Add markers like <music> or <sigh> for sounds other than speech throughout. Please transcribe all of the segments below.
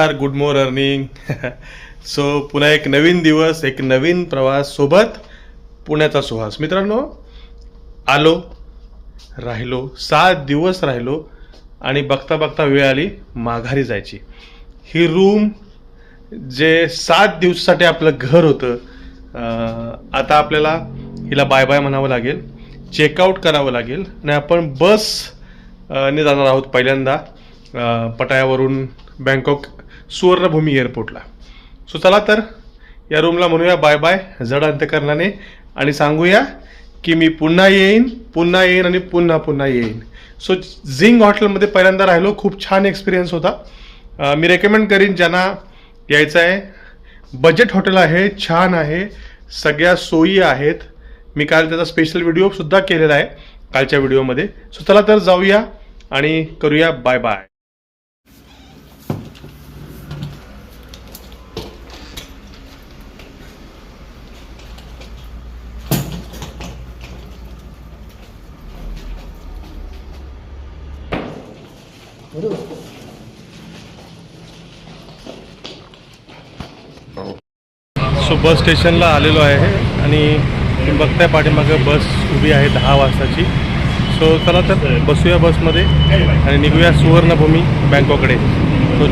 नमस्कार good morning so पुन्हा एक नवीन दिवस एक नवीन प्रवास सोबत पुण्याचा सुहास. मित्रांनो आलो राहिलो सात दिवस राहिलो आणि बघता बघता वेळ आली माघारी जायची. ही रूम जे सात दिवसासाठी आपलं घर होतं आता आपल्याला हिला बाय बाय म्हणावं लागेल चेकआउट करावं लागेल आणि आपण बस ने जाणार आहोत पहिल्यांदा पटायावरून बँकॉक सुवर्णभूमी एअरपोर्टला. सो चला तर या रूमला म्हणूया बाय बाय जड अंतकरणाने. आणि सांगूया की मी पुन्हा येईन पुन्हा येईन आणि पुन्हा पुन्हा येईन. सो झिंग हॉटेलमध्ये पहिल्यांदा राहिलो खूप छान एक्सपिरियन्स होता. मी रेकमेंड करीन ज्यांना यायचं आहे. बजेट हॉटेल आहे छान आहे. सगळ्या सोयी आहेत. मी काल त्याचा स्पेशल व्हिडिओसुद्धा केलेला आहे कालच्या व्हिडिओमध्ये सो चला तर जाऊया आणि करूया बाय बाय सो बस स्टेशनला आलेलो आहे आणि तुम्ही बघताय पाठीमागं बस उभी आहे दहा वाजताची. सो चला तर बसूया बसमध्ये आणि निघूया सुवर्णभूमी बँकॉकडे. सो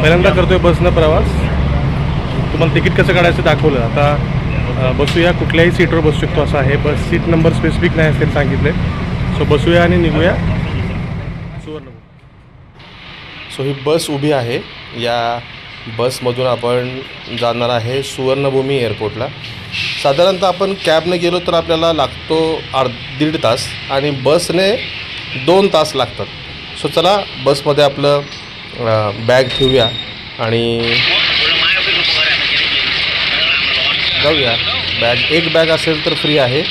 पहिल्यांदा करतोय बसनं प्रवास. तुम्हाला तिकीट कसं काढायचं दाखवलं. आता बसूया. कुठल्याही सीटवर बसू शकतो. असं आहे. बस सीट नंबर स्पेसिफिक नाही असेल सांगितले सो बसूया आणि निघूया. सुवर्णभूमी. सो ही बस उभी आहे. या बसमधून आपण जाणार आहे सुवर्णभूमी एअरपोर्टला. साधारणतः आपण कॅबने गेलो तर आपल्याला लागतो अर्ध दीड तास आणि बसने दोन तास लागतात. सो चला बसमध्ये आपलं बॅग ठेवूया आणि जाऊया. बॅग एक बॅग असेल तर फ्री आहे.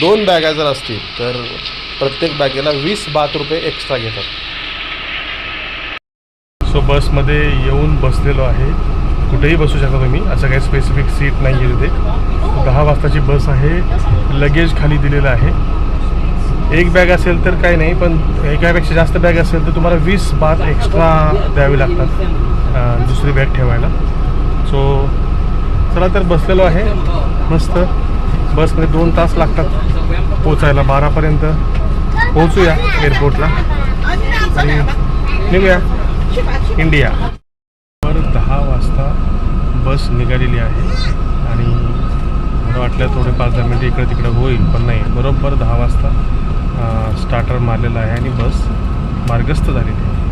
दोन बॅगा जर असतील तर प्रत्येक बॅगेला वीस बात रुपये एक्स्ट्रा घेतात. सो बसमध्ये येऊन बसलेलो आहे. कुठेही बसू शकता तुम्ही. असं काही स्पेसिफिक सीट नाही आहे तिथे. दहा वाजताची बस आहे. लगेज खाली दिलेलं आहे. एक बॅग असेल तर काही नाही पण एकापेक्षा जास्त बॅग असेल तर तुम्हाला वीस बात एक्स्ट्रा द्यावी लागतात. दुसरी बॅग ठेवायला. सो चला तर बसलेलो आहे. मस्त. बसमध्ये दोन तास लागतात पोचायला. बारापर्यंत पोहोचूया एअरपोर्टला आणि निघूया. इंडिया. तर दहा वाजता बस निघालेली आहे आणि मला वाटलं थोडे पाच दहा मिनटं इकडे तिकडे होईल पण नाही. बरोबर दहा वाजता स्टार्टर मारलेला आहे आणि बस मार्गस्थ झालेली आहे.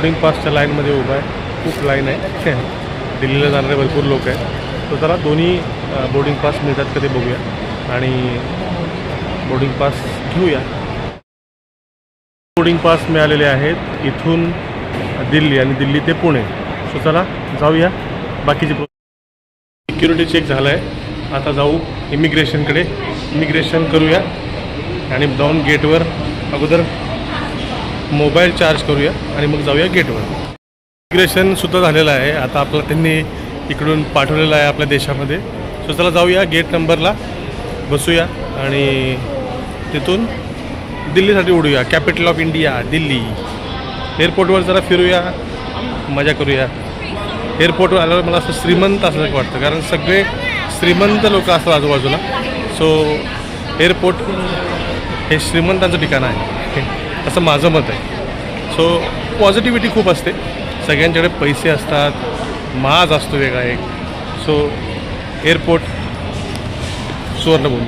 बोर्डिंग पासच्या लाईनमध्ये उभा आहे. खूप लाईन आहे. <laughs> दिल्लीला जाणारे भरपूर लोक आहेत. तर चला दोन्ही बोर्डिंग पास मिळतात कधी बघूया. आणि बोर्डिंग पास घेऊया. बोर्डिंग पास मिळालेले आहेत इथून दिल्ली आणि दिल्ली ते पुणे. सो चला जाऊया. बाकीचे सिक्युरिटी चेक झालं आहे आता जाऊ इमिग्रेशनकडे इमिग्रेशन करूया. आणि जाऊन गेटवर अगोदर मोबाईल चार्ज करूया आणि मग जाऊया गेटवर. इमिग्रेशनसुद्धा झालेलं आहे. आता आपलं त्यांनी इकडून पाठवलेलं आहे आपल्या देशामध्ये. सो चला जाऊया गेट नंबरला बसूया आणि तिथून दिल्लीसाठी उडूया. Capital of India Delhi. एअरपोर्टवर जरा फिरूया. मजा करूया. एअरपोर्टवर आल्यावर मला असं श्रीमंत असल्यासारखं वाटतं. कारण सगळे श्रीमंत लोक असतात आजूबाजूला. सो एअरपोर्ट हे श्रीमंतांचं ठिकाण आहे. असं माझं मत आहे. सो पॉझिटिव्हिटी खूप असते. सगळ्यांच्याकडे पैसे असतात. माज असतो वेगळा एक. So airport Suvarnabhumi.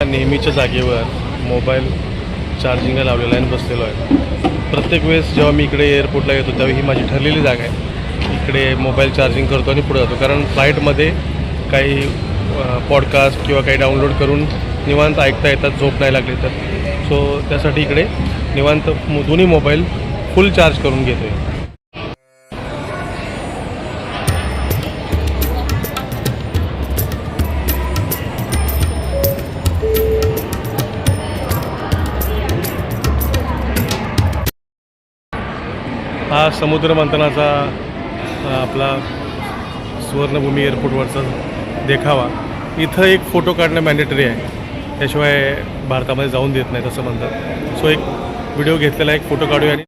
नेहमीच्या जागेवर मोबाईल चार्जिंगला लावलेला आहे आणि बसलेलो आहे. प्रत्येक वेळेस जेव्हा मी इकडे एअरपोर्टला येतो त्यावेळी ही माझी ठरलेली जागा आहे. इकडे मोबाईल चार्जिंग करतो आणि पुढे जातो. कारण फ्लाईटमध्ये काही पॉडकास्ट किंवा काही डाउनलोड करून निवांत ऐकता येतात झोप नाही लागली तर. सो त्यासाठी इकडे निवांत दोन्ही मोबाईल फुल चार्ज करून घेतो आहे हा समुद्र मंथनाचा आपला सुवर्णभूमी एअरपोर्टवरचा देखावा. इथं एक फोटो काढणं मॅन्डेटरी आहे. त्याशिवाय भारतामध्ये जाऊन देत नाही तसं म्हणतात. सो एक व्हिडिओ घेतलेला आहे, एक फोटो काढूया आणि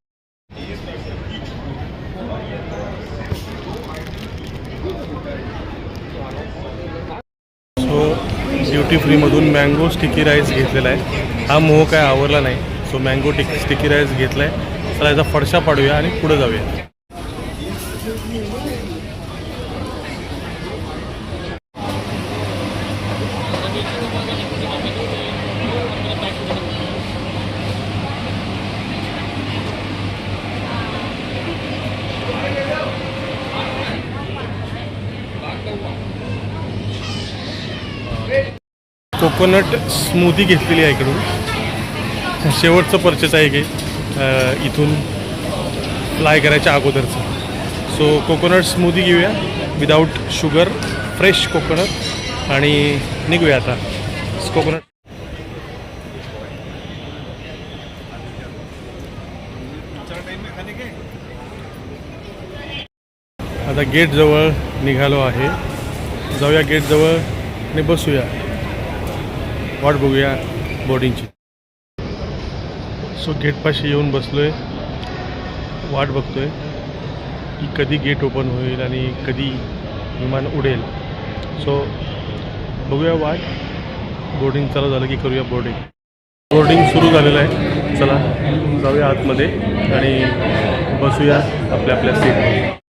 सो ड्युटी फ्रीमधून मँगो स्टिकी राईस घेतलेला आहे. हा मोह काय आवरला नाही. So mango tick sticky rice घेतला आहे चला याचा फडशा पाडूया आणि पुढे जाऊया. कोकोनट स्मूदी घेतलेली आहे इकडून. शेवटचं परचेस आहे की इथून फ्लाय करायच्या अगोदरचं. सो कोकोनट स्मूदी घेऊया. विदाऊट शुगर फ्रेश कोकोनट आणि निघूया आता. कोकोनट आता गेटजवळ निघालो आहे. जाऊया गेटजवळ आणि बसूया. वाट बघूया बोर्डिंगची सो गेटपाशी येऊन बसलो आहे वाट बघतो आहे की कधी गेट ओपन होईल आणि कधी विमान उडेल. सो बघूया वाट. बोर्डिंग चालू झालं की करूया बोर्डिंग बोर्डिंग सुरू झालेलं आहे. चला जाऊया आतमध्ये आणि बसूया आपल्या आपल्या सीट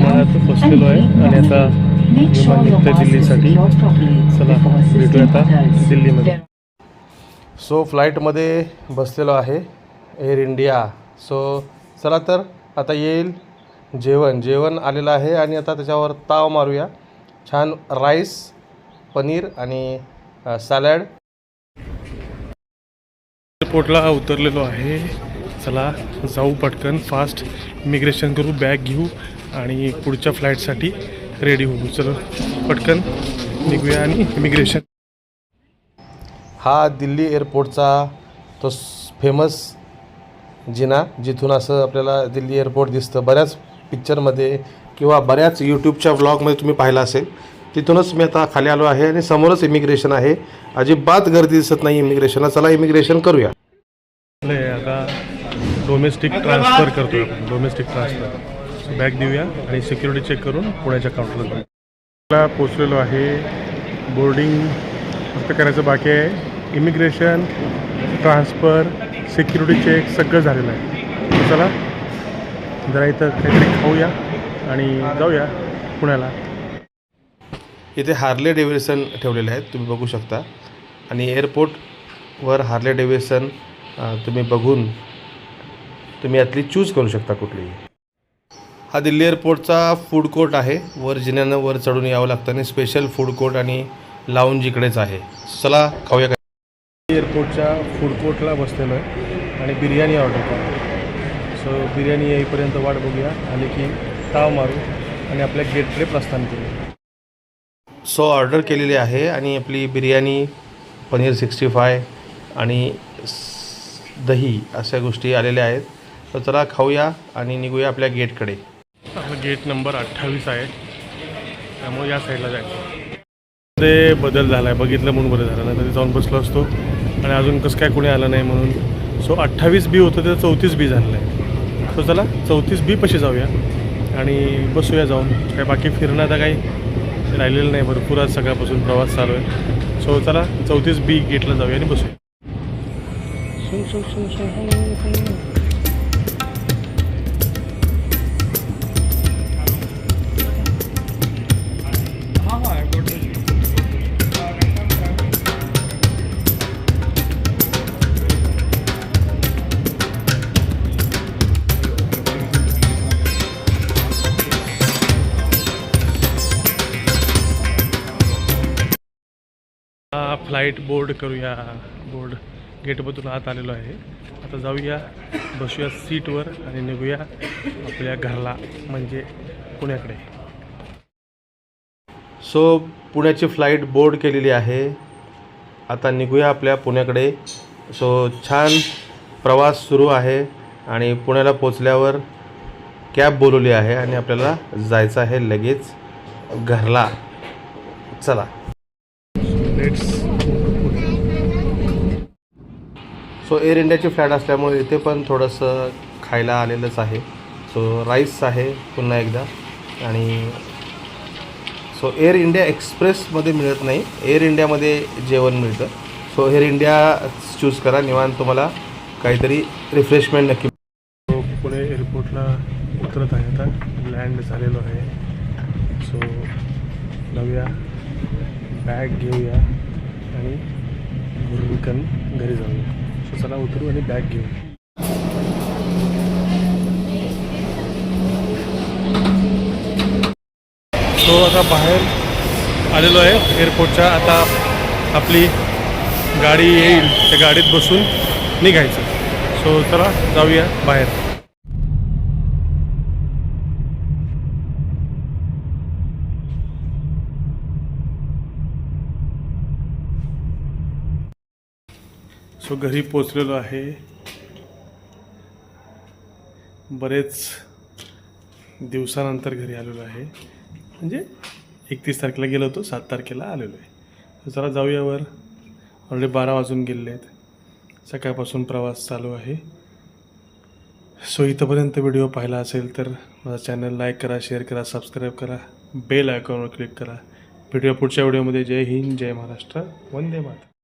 विमानात बसलेलो आहे आणि आता विमान निघतंय दिल्लीसाठी. चला भेटूया आता दिल्लीमध्ये. सो फ्लाईटमध्ये बसलेलो आहे एअर इंडिया सो चला तर आता येईल जेवण. जेवण आलेलं आहे आणि आता त्याच्यावर ताव मारूया. छान राईस पनीर आणि सॅलड. एअरपोर्टला उतरलेलो आहे. चला जाऊ पटकन. फास्ट. इमिग्रेशन करू बॅग घेऊ. आणि पुढच्या फ्लाईटसाठी रेडी होऊ चलो. पटकन निघूया आणि इमिग्रेशन हा दिल्ली एअरपोर्टचा तो फेमस जिना जिथून असं आपल्याला दिल्ली एअरपोर्ट दिसतं. बऱ्याच पिक्चरमध्ये किंवा बऱ्याच यूट्यूबच्या व्लॉगमध्ये तुम्ही पाहिलं असेल. तिथूनच मी आता खाली आलो आहे आणि समोरच इमिग्रेशन आहे. अजिबात गर्दी दिसत नाही इमिग्रेशनला चला इमिग्रेशन करूया. आता डोमेस्टिक ट्रान्सफर करतोय आपण. डोमेस्टिक ट्रान्सफर बॅग देऊया आणि सिक्युरिटी चेक करून पुण्याच्या काउंटरला जाऊ पोचलेलो आहे. बोर्डिंग फक्त करायचं बाकी आहे. इमिग्रेशन ट्रान्सफर सिक्युरिटी चेक सगळं झालेलं आहे. चला जरा इथं काहीतरी खाऊया आणि जाऊया पुण्याला. इथे हार्ले डेव्हिडसन ठेवलेले आहेत तुम्ही बघू शकता. आणि एअरपोर्टवर हार्ले डेव्हिडसन तुम्ही बघून तुम्ही यातली चूज करू शकता कुठलीही. हा दिल्ली एअरपोर्टचा फूड कोर्ट आहे. वर जिन्यानं वर चढून यावं लागतं आणि स्पेशल फूड कोर्ट आणि लाऊंज इकडेच आहे. चला खाऊया काय? एअरपोर्टच्या फूड कोर्टला बसलेलो आहे आणि बिर्याणी ऑर्डर करू सो बिर्याणी येईपर्यंत वाट बघूया आणि की ताव मारू आणि आपल्या गेटकडे प्रस्थान करू. सो ऑर्डर केलेली आहे आणि आपली बिर्याणी पनीर सिक्स्टी फाय आणि दही अशा गोष्टी आलेल्या आहेत. तर चला खाऊया आणि निघूया आपल्या गेटकडे. आपलं गेट नंबर अठ्ठावीस आहे. त्यामुळे या साईडला जायचं. ते बदल झाला आहे बघितलं म्हणून बरं झालं नाही तर जाऊन बसलो असतो. आणि अजून कसं काय कोणी आलं नाही म्हणून. सो अठ्ठावीस बी होतं तर चौतीस बी झालेलं आहे. सो चला चौतीस बी पशी जाऊया. आणि बसूया जाऊन. काय बाकी फिरणं आता काही राहिलेलं नाही भरपूर आज सकाळपासून प्रवास चालू आहे. सो चला चौतीस बी गेटला जाऊया आणि बसूया. फ्लाईट बोर्ड करूया. बोर्ड गेटमधून आत आलेलो आहे. आता जाऊया बसूया सीटवर आणि निघूया आपल्या घरला म्हणजे पुण्याकडे. सो पुण्याची फ्लाईट बोर्ड केलेली आहे. आता निघूया आपल्या पुण्याकडे. सो छान प्रवास सुरू आहे आणि पुण्याला पोचल्यावर कॅब बोलवली आहे आणि आपल्याला जायचं आहे लगेच घरला. चला. लेट्स सो एअर इंडियाची फ्लॅट असल्यामुळे इथे पण थोडंसं खायला आलेलंच आहे. सो राईस आहे पुन्हा एकदा. आणि सो एअर इंडिया एक्सप्रेसमध्ये मिळत नाही. एअर इंडियामध्ये जेवण मिळतं. सो एअर इंडिया चूज करा. निवांत तुम्हाला काहीतरी रिफ्रेशमेंट नक्की पुणे एअरपोर्टला उतरत आहे आता. लँड झालेलो आहे. सो जाऊया बॅग घेऊया. आणि घरी जाऊया. चला उतरू आणि बॅग घेऊ सो आता बाहेर आलेलो आहे एअरपोर्टच्या आता आपली गाडी येईल त्या गाडीत बसून निघायचं. सो चला जाऊया बाहेर. सो घरी पोचलेलो आहे. बरेच दिवसानंतर घरी आलेलो आहे. म्हणजे एकतीस तारखेला गेलो होतो सात तारखेला आलेलो आहे. जरा जाऊयावर जाऊया वर. ऑलरेडी बारा वाजून गेलेले आहेत सकाळपासून प्रवास चालू आहे. सो इथंपर्यंत व्हिडिओ पाहिला असेल तर माझा चॅनल लाईक करा शेअर करा सबस्क्राईब करा बेल आयकॉनवर क्लिक करा. व्हिडिओ पुढच्या व्हिडिओमध्ये. जय हिंद जय महाराष्ट्र. वंदे माता